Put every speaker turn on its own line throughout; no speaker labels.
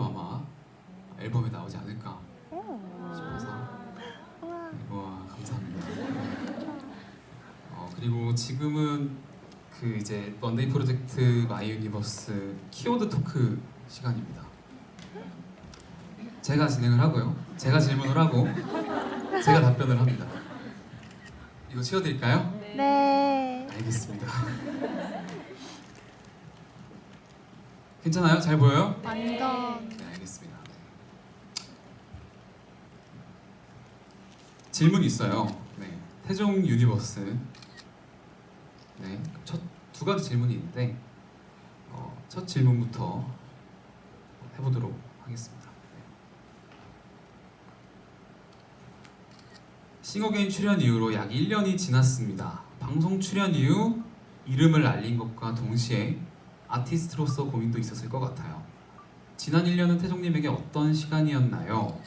아마 앨범에 나오지 않을까 싶어서 네, 와 감사합니다. 어, 그리고 지금은 그 이제 원데이 프로젝트 마이 유니버스 키워드 토크 시간입니다. 제가 진행을 하고요. 제가 질문을 하고 제가 답변을 합니다. 이거 치워드릴까요?
네.
알겠습니다. 괜찮아요? 잘 보여요?
완전.
네, 알겠습니다. 질문 있어요. 네, 태종 유니버스. 네, 첫 두 가지 질문이 있는데 어, 첫 질문부터 해보도록 하겠습니다. 네. 싱어게인 출연 이후로 약 1년이 지났습니다. 방송 출연 이후 이름을 알린 것과 동시에 아티스트로서 고민도 있었을 것 같아요. 지난 1년은 태종님에게 어떤 시간이었나요?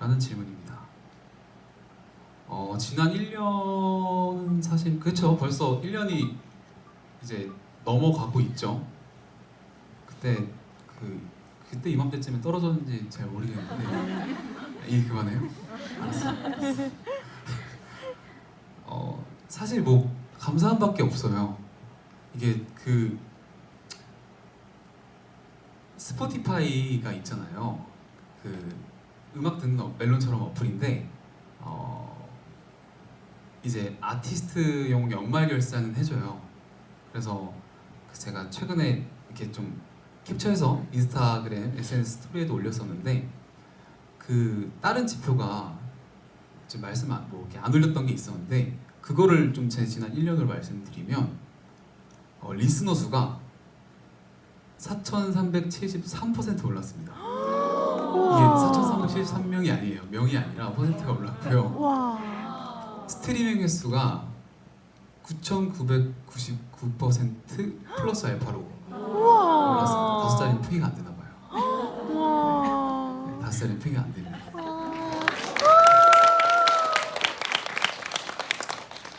라는 질문입니다. 어, 지난 1년은 사실 그쵸 벌써 1년이 이제 넘어가고 있죠. 그때 그 그때 이맘때쯤에 떨어졌는지 잘 모르겠는데 이 그만해요. 알았어. 어 사실 뭐 감사함밖에 없어요. 이게 그 스포티파이가 있잖아요. 그 음악 듣는 어- 멜론처럼 어플인데 어 이제 아티스트용 연말 결산은 해줘요. 그래서 그 제가 최근에 이렇게 좀 캡처해서 인스타그램 SNS 스토리에도 올렸었는데 그 다른 지표가 지금 말씀 안, 뭐 이렇게 안 올렸던 게 있었는데 그거를 좀 제 지난 1년을 말씀드리면 어, 리스너 수가 4,373% 올랐습니다. 이게 4,373명이 아니에요. 명이 아니라 퍼센트가 올랐고요.
와.
스트리밍 횟수가 9,999% 플러스 알파로. 올랐습니다. 다섯 자리 핑이가 안 되나 봐요. 네, 다섯 자리 핑이 안 됩니다.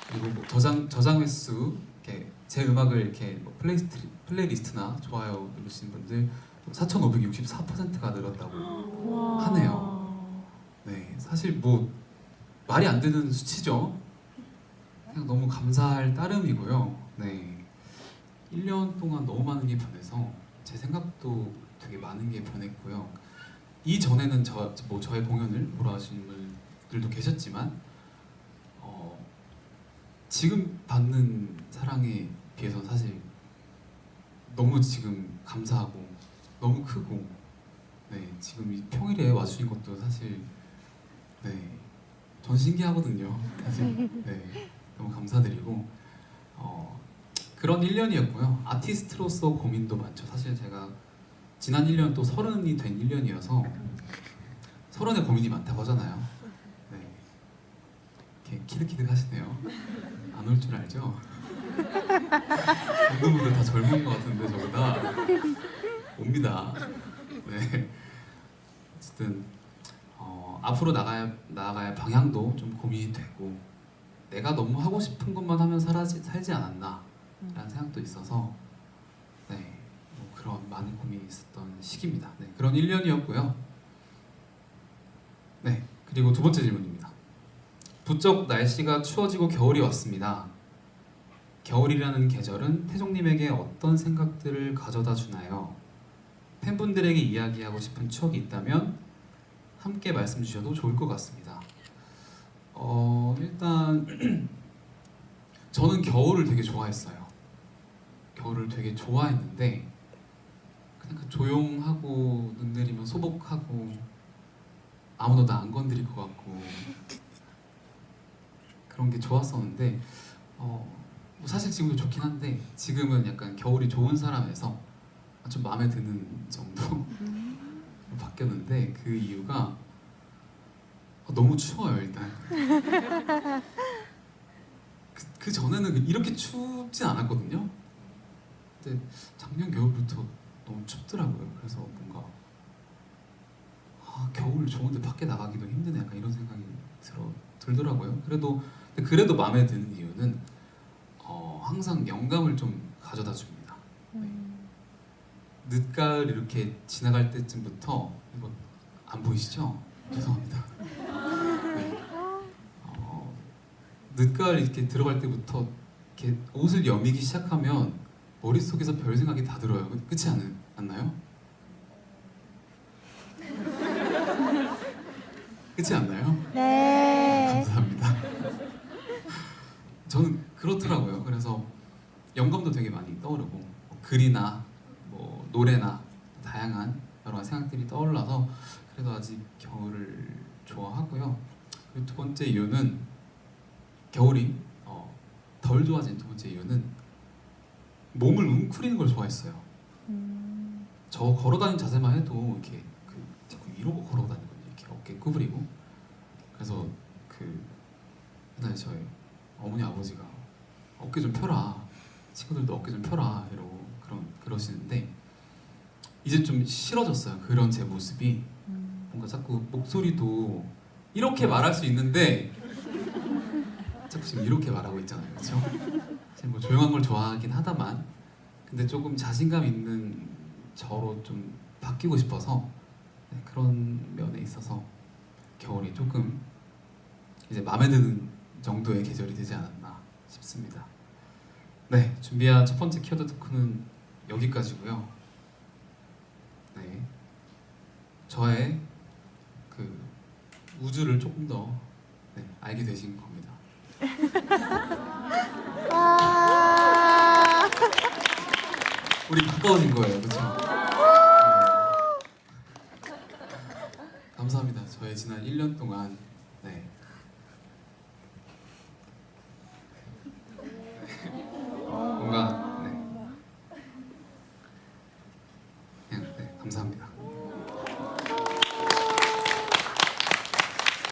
그리고 뭐 저장 저장 횟수 이렇게 제 음악을 이렇게 뭐 플레이리스트, 플레이리스트나 좋아요 누르신 분들 4,564%가 늘었다고.
우와.
하네요. 네, 사실 뭐 말이 안 되는 수치죠. 그냥 너무 감사할 따름이고요. 네, 1년 동안 너무 많은 게 변해서 제 생각도 되게 많은 게 변했고요. 이 전에는 저뭐 저의 공연을 보러 하신 분들도 계셨지만 어, 지금 받는 사랑에 비해서 사실 너무 지금 감사하고 너무 크고 네 지금 이 평일에 와주신 것도 사실 네전 신기하거든요. 사실 네 너무 감사드리고 어 그런 1년이었고요. 아티스트로서 고민도 많죠. 사실 제가 지난 1년 또 서른이 된 1년이어서 서른에 고민이 많다고 하잖아요 키득키득 하시네요 안 올 줄 알죠 모든 분들 다 젊은 것 같은데 저보다 옵니다. 네. 어쨌든 어, 앞으로 나가야 나가야 방향도 좀 고민이 되고 내가 너무 하고 싶은 것만 하면 살아지, 살지 않았나라는 생각도 있어서 네, 뭐 그런 많은 고민이 있었던 시기입니다. 네, 그런 1년이었고요. 네, 그리고 두 번째 질문입니다. 부쩍 날씨가 추워지고 겨울이 왔습니다. 겨울이라는 계절은 태종님에게 어떤 생각들을 가져다 주나요? 팬분들에게 이야기하고 싶은 추억이 있다면 함께 말씀 주셔도 좋을 것 같습니다. 어, 일단 저는 겨울을 되게 좋아했어요. 겨울을 되게 좋아했는데 그냥 그 조용하고 눈 내리면 소복하고 아무도 나 안 건드릴 것 같고 그런 게 좋았었는데 어, 뭐 사실 지금도 좋긴 한데 지금은 약간 겨울이 좋은 사람에서 좀 마음에 드는 정도? 바뀌었는데 그 이유가 너무 추워요 일단. 그, 그 전에는 이렇게 춥진 않았거든요. 근데 작년 겨울부터 너무 춥더라고요. 그래서 뭔가 아 겨울 좋은데 밖에 나가기도 힘드네. 약간 이런 생각이 들어 들더라고요. 그래도 근데 그래도 마음에 드는 이유는 어, 항상 영감을 좀 가져다 줍니다.
음.
늦가을 이렇게 지나갈 때쯤부터 이거 안 보이시죠? 죄송합니다. 네. 어, 늦가을 이렇게 들어갈 때부터 이렇게 옷을 여미기 시작하면 머릿속에서 별 생각이 다 들어요. 그렇지 않, 않나요? 그렇지 않나요?
네.
저는 그렇더라고요. 그래서 영감도 되게 많이 떠오르고 뭐 글이나 뭐 노래나 다양한 여러 가지 생각들이 떠올라서 그래도 아직 겨울을 좋아하고요. 그리고 두 번째 이유는 겨울이 어, 덜 좋아진 두 번째 이유는 몸을 웅크리는 걸 좋아했어요.
음,
저 걸어다니는 자세만 해도 이렇게 그 자꾸 이러고 걸어다니거든요. 이렇게 어깨 구부리고 그래서 그 옛날에 저희 어머니 아버지가 어깨 좀 펴라 친구들도 어깨 좀 펴라 이러고 그런 그러시는데 이제 좀 싫어졌어요. 그런 제 모습이
음.
뭔가 자꾸 목소리도 이렇게 말할 수 있는데 자꾸 지금 이렇게 말하고 있잖아요, 그렇죠? 지금 뭐 조용한 걸 좋아하긴 하다만 근데 조금 자신감 있는 저로 좀 바뀌고 싶어서 네, 그런 면에 있어서 겨울이 조금 이제 마음에 드는 정도의 계절이 되지 않았나 싶습니다. 네, 준비한 첫 번째 키워드 토크는 여기까지고요. 네, 저의 그 우주를 조금 더 네, 알게 되신 겁니다.
와.
우리 가까워진 거예요, 그렇죠? 감사합니다. 저의 지난 1년 동안 네,